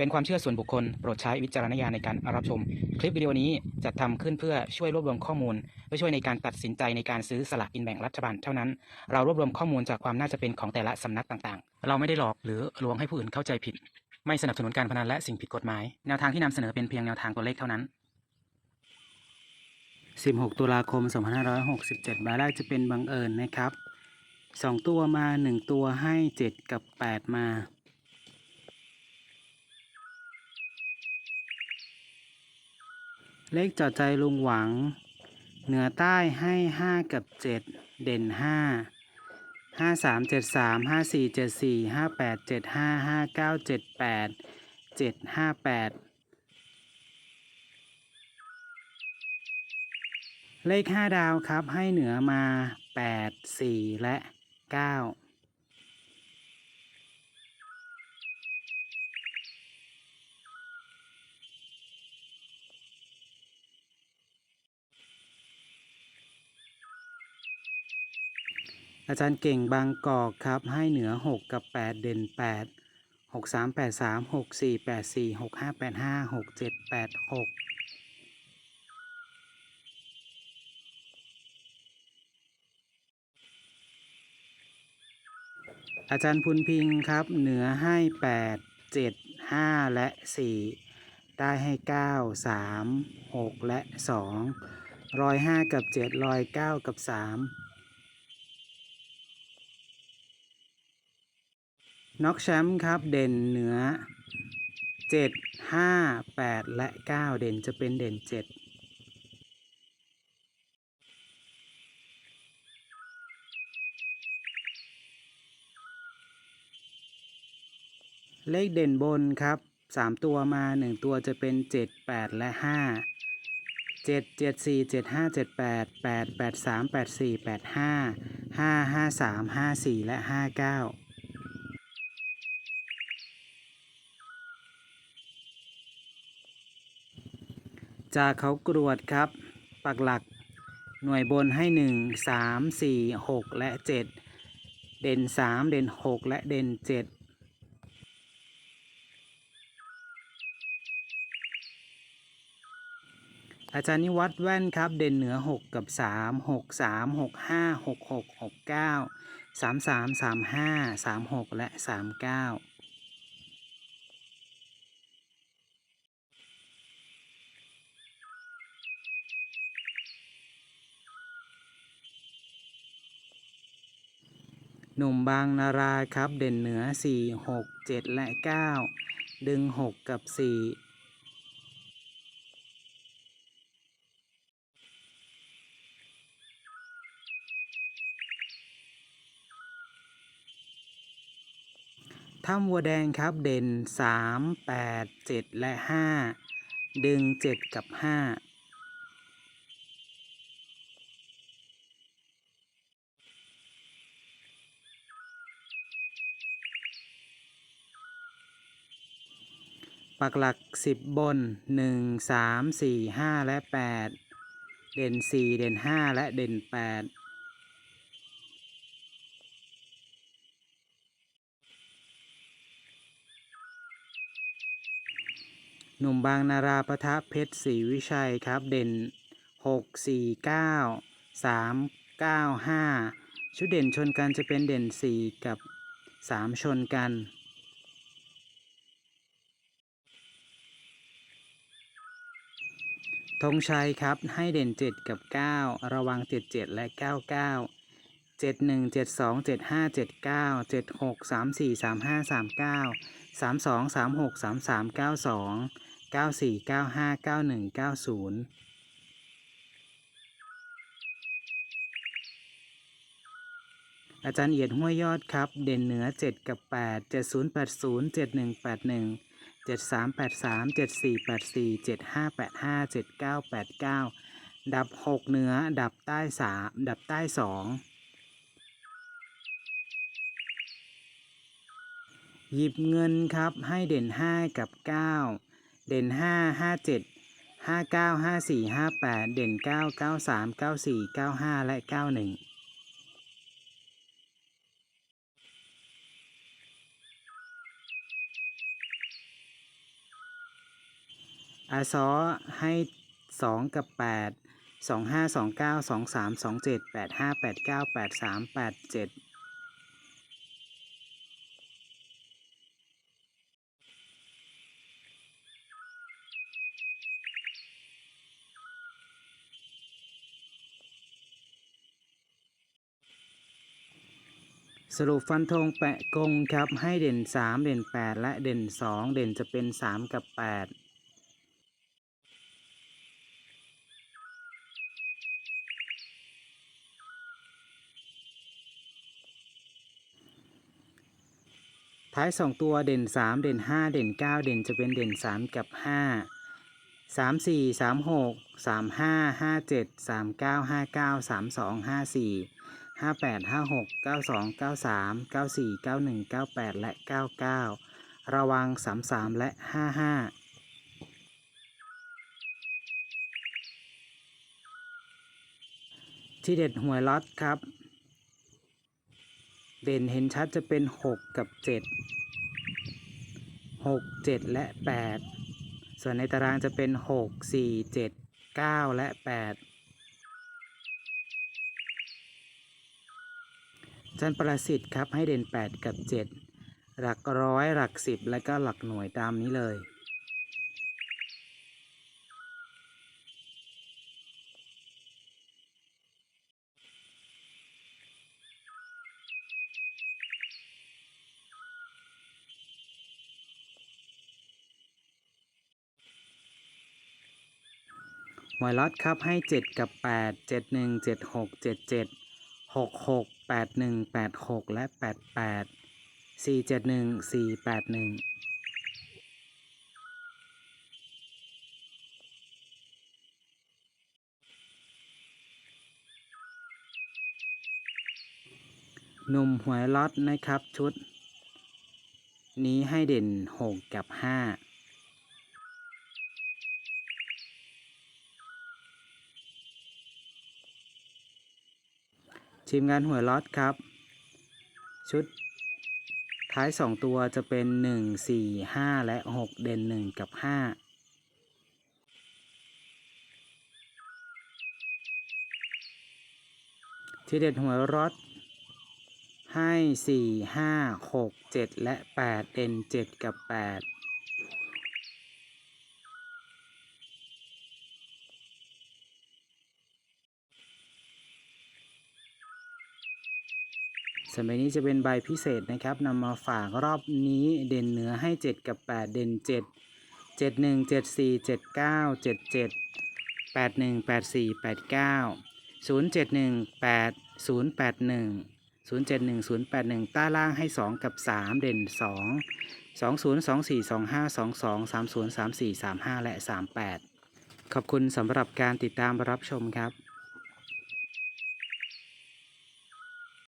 เป็นความเชื่อส่วนบุคคล โปรดใช้วิจารณญาณในการรับชม คลิปวิดีโอนี้จัดทำขึ้นเพื่อช่วยรวบรวมข้อมูลเพื่อช่วยในการตัดสินใจในการซื้อสลากกินแบ่งรัฐบาลเท่านั้น เรารวบรวมข้อมูลจากความน่าจะเป็นของแต่ละสำนักต่างๆ เราไม่ได้หลอกหรือลวงให้ผู้อื่นเข้าใจผิด ไม่สนับสนุนการพนันและสิ่งผิดกฎหมาย แนวทางที่นำเสนอเป็นเพียงแนวทางตัวเลขเท่านั้น16 ตุลาคม 2567บาร์แรกจะเป็นบังเอิญนะครับ 2 ตัวมา 1 ตัวให้ 7 กับ 8 มา เลขจอดใจลุงหวัง เหนือใต้ให้ 5 กับ 7 เด่น 5 5 3 7 3 5 4 7 4 5 8 7 5 5 9 7 8 7 5 8 เลข 5 ดาวครับให้เหนือมา 8 4 และ 9 อาจารย์เก่งบางกอกครับ ให้เหนือ 6 กับ 8 เด่น 8 6 3 8 3 6 4 8 4 6 5 8 5 6 7 8 6 อาจารย์พุนพิงครับ เหนือให้ 8 7 5 และ 4 ได้ให้ 9 3 6 และ2รอย5กับ7รอย9กับ 3 น็อกแชมป์ครับเด่นเหนือ 7 5 8 และ 9 เด่นจะเป็นเด่น 7เลขเด่นบนครับ 3 ตัวมา 1 ตัวจะเป็น 7 8 และ 5 7 7 4 7 5 7 8 8 8 3 8 4 8 5 5 5 3 5 4 และ 5 9 จากเขากรวดครับ ปักหลักหน่วยบนให้ 1 3 4 6 และ 7 เด่น 3 เด่น 6 และเด่น 7อาจารย์นิวัฒน์แว่นครับเด่นเหนือ 6 กับ 3 6 3 6 5 6 6 6 9 3 3 3 5 3 6 และ 39 หนุ่มบางนาราครับ เด่นเหนือ 4 6 7 และ 9 ดึง 6 กับ 4ถ้ำวัวแดงครับเด่น 3 8 7 และ 5 ดึง 7 กับ 5 ปักหลัก 10 บน 1 3 4 5 และ 8 เด่น 4 เด่น 5 และเด่น 8หนุ่มบางนาราปะทะเพชรศรีวิชัยครับ เด่น 6 4 9 3 9 5 ชุดเด่นชนกันจะเป็นเด่น 4 กับ 3 ชนกัน ธงชัยครับให้เด่น 7 กับ 9 ระวัง 77 และ 99 71 72 75 79 76 34 35 39 32 36 33 92 94 95 91 90อาจารย์เอียดห้วยยอดครับ เด่นเหนือ 7 กับ 8 7080 7181 70 80 71 81 73 83 74 84 75 85 79 89ดับ6เหนือดับใต้3ดับใต้2หยิบเงินครับให้เด่น5กับ9เด่น5 5 7 5 9 5 4 5 8เด่น9 9 3 9 4 9 5และ91อ อาซอให้สองกับแปดสองห้าสองเก้าสองสามสองเจ็ดแปดห้าแปดเก้าแปดสามแปดเจ็ดสรุปฟันธงแปะกงครับให้เด่น 3 เด่น 8 และเด่น 2 เด่นจะเป็น 3 กับ 8 ท้ายสองตัวเด่นสามเด่นห้าเด่นเก้าเด่นจะเป็นเด่นสามกับห้าสามสี่สามหกสามห้าห้าเจ็ดสามเก้าห้าเก้าสามสองห้าสี่ห้าแปดห้าหกเก้าสองเก้าสามเก้าสี่เก้าหนึ่งเก้าแปดและเก้าเก้าระวังสามสามและห้าห้าที่เด็ดหวยล็อตครับ เด่นเห็นชัดจะเป็น 6 กับ 7 6 7 และ 8 ส่วนในตารางจะเป็น 6 4 7 9 และ8จันประสิทธิ์ครับให้เด่น 8 กับ 7 หลักร้อยหลัก 10 และก็หลักหน่วยตามนี้เลย หวยล็อตครับให้ 7 กับ 8 7 1 7 6 7 7 6 6 8 1 8 6 และ 8 8 4 7 1 4 8 1หนุ่มหวยล็อตนะครับชุด นี้ให้เด่น 6 กับ 5 ทีมงานหัวล็อตครับ ชุดท้าย 2 ตัวจะเป็น 1 4 5 และ 6 เด่น 1 กับ 5 ที่เด็ดหัวล็อตให้ 4 5 6 7 และ 8 เด่น 7 กับ 8 สมัยนี้จะเป็นใบพิเศษนะครับนำมาฝากรอบนี้เด่นเหนือให้ 7 กับ 8 เด่น 7 7 1 7 4 7 9 7 7 8 1 8 4 8 9 0 7 1 8 0 8 1 0 7 1 0 8 1 ต้าล่างให้ 2 กับ 3 เด่น 2 2 0 2 4 2 5 2 2 3 0 3 4 3 5 และ 38 ขอบคุณสำหรับการติดตามรับชมครับ